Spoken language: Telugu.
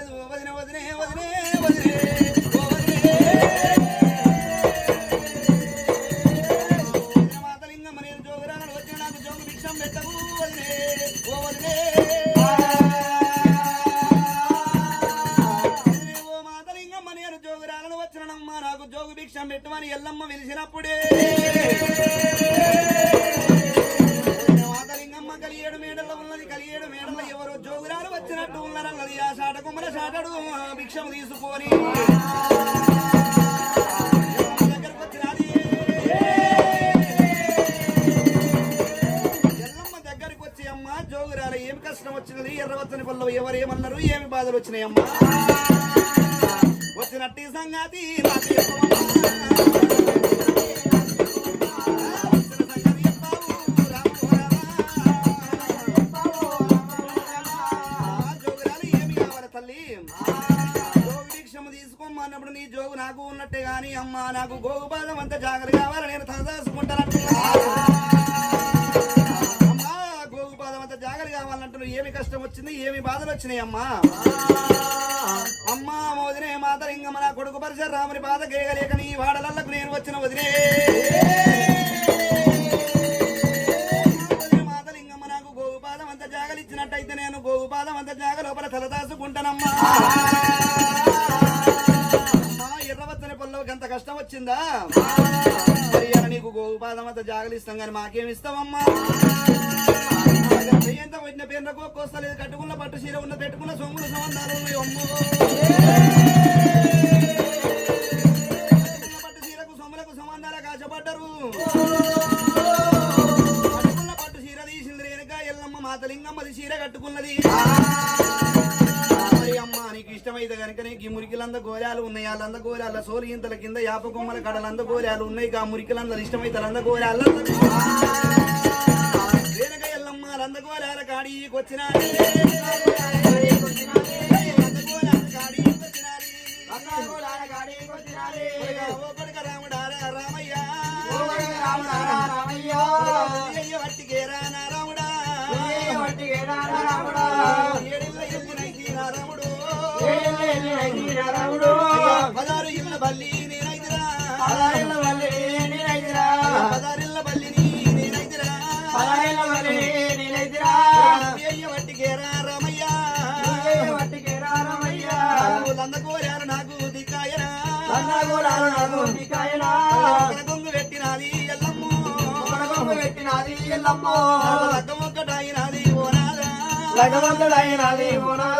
పడ్డది ఓ వదినే వదినే వదినే జోగు భిక్షం వదినే వదిన మాతలింగమ్మ భిక్షం తీసుకొని. జోగురాల ఏమి కష్టం వచ్చినది? ఎర్రవచ్చని పల్లవి ఎవరు ఏమన్నారు? ఏమి బాధలు వచ్చినాయమ్మా వచ్చినట్టి సంగతి అన్నప్పుడు నీ జోగు నాకు ఉన్నట్టే గాని అమ్మా నాకు గోగు బాధం అంత జాగ్రత్త కావాలి నేను తలదాసుకుంటానంటున్నా అమ్మా గోగు బాధం అంత జాగ్రత్త కావాలంటే ఏమి కష్టం వచ్చింది ఏమి బాధలు వచ్చినాయి అమ్మా? అమ్మా వదినే మాత లింగమ్మ నా కొడుకు పరిసర రాముని బాధ గేయలేక నీ వాడలకు నేను వచ్చిన వదినే. వదినే మాత లింగమ్మ నాకు గోగు అంత జాగలు ఇచ్చినట్టయితే నేను గోగు అంత జాగ లోపల తలదాసుకుంటానమ్మా మాకంత కష్టం వచ్చిందా? మరి నీకు గోగు అంత జాగలు ఇస్తాం కానీ మాకేమి ఇస్తావమ్మా ఎంత వచ్చిన పేర్లకు కోస్తలేదు కట్టుకున్న పట్టు చీర ఉన్న పెట్టుకున్న సొమ్ములు సంబంధాలు ఉన్నాయి అమ్మో. పట్టు చీరకు సొమ్ములకు సంబంధాలు కాచపడ్డరు కట్టుకున్న పట్టు చీర తీసింది వెనుక ఎల్లమ్మ మాతలింగమ్మది చీర కట్టుకున్నది. నీకు కనుక నీకు ఈ మురికిలంద గోరాలు ఉన్నాయి. వాళ్ళంద గోరాల సోరి ఇంతల కింద యాప కొమ్మల కడలంద గోరాలు ఉన్నాయి. ఆ మురికిలందరూ ఇష్టమైతే లంద గోరాలు వెనక ఎల్లమ్మ లంద గోరాల వచ్చిన బల్లి నేనైతిరా పదారిళ్ళ బల్లిని నేనైతిరా అయ్య వట్టికే రా రామయ్య. నువ్వు లంద కోరారు నాకు దిక్కాయరా కొంగు పెట్టినది ఎల్లమ్మో. పెట్టినది ఎల్లమ్మో. లగ్గమొక్కటాయినది ఓనాదా. లగవంతుడైనది ఓనాదో.